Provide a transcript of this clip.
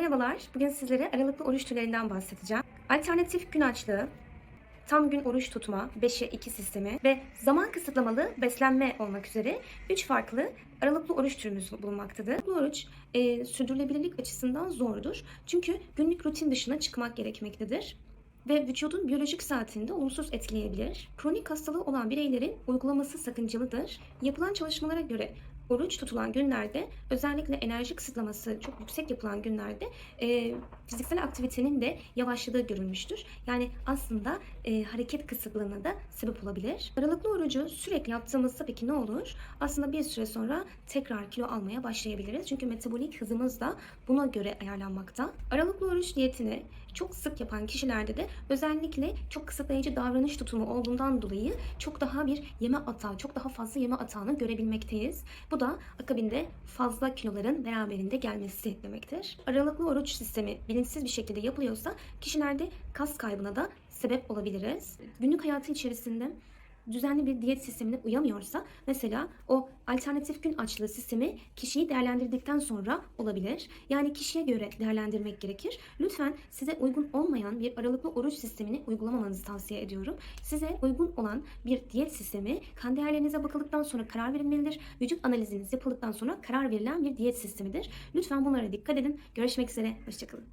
Merhabalar, bugün sizlere aralıklı oruç türlerinden bahsedeceğim. Alternatif gün açlığı, tam gün oruç tutma, 5'e 2 sistemi ve zaman kısıtlamalı beslenme olmak üzere 3 farklı aralıklı oruç türümüz bulunmaktadır. Bu oruç e, sürdürülebilirlik açısından zordur. Çünkü günlük rutin dışına çıkmak gerekmektedir ve vücudun biyolojik saatini de olumsuz etkileyebilir. Kronik hastalığı olan bireylerin uygulaması sakıncalıdır. Yapılan çalışmalara göre oruç tutulan günlerde özellikle enerji kısıtlaması çok yüksek yapılan günlerde e, fiziksel aktivitenin de yavaşladığı görülmüştür. Yani aslında e, hareket kısıtlığına da sebep olabilir. Aralıklı orucu sürekli yaptığımızda peki ne olur? Aslında bir süre sonra tekrar kilo almaya başlayabiliriz. Çünkü metabolik hızımız da buna göre ayarlanmakta. Aralıklı oruç diyetini çok sık yapan kişilerde de özellikle çok kısıtlayıcı davranış tutumu olduğundan dolayı çok daha bir yeme atağı, çok daha fazla yeme atağını görebilmekteyiz. Bu da akabinde fazla kiloların beraberinde gelmesi demektir. Aralıklı oruç sistemi bilinçsiz bir şekilde yapılıyorsa kişilerde kas kaybına da sebep olabiliriz. Günlük hayatı içerisinde düzenli bir diyet sistemine uyamıyorsa mesela o alternatif gün açlığı sistemi kişiyi değerlendirdikten sonra olabilir. Yani kişiye göre değerlendirmek gerekir. Lütfen size uygun olmayan bir aralıklı oruç sistemini uygulamamanızı tavsiye ediyorum. Size uygun olan bir diyet sistemi kan değerlerinize bakıldıktan sonra karar verilmelidir. Vücut analiziniz yapıldıktan sonra karar verilen bir diyet sistemidir. Lütfen bunlara dikkat edin. Görüşmek üzere. Hoşçakalın.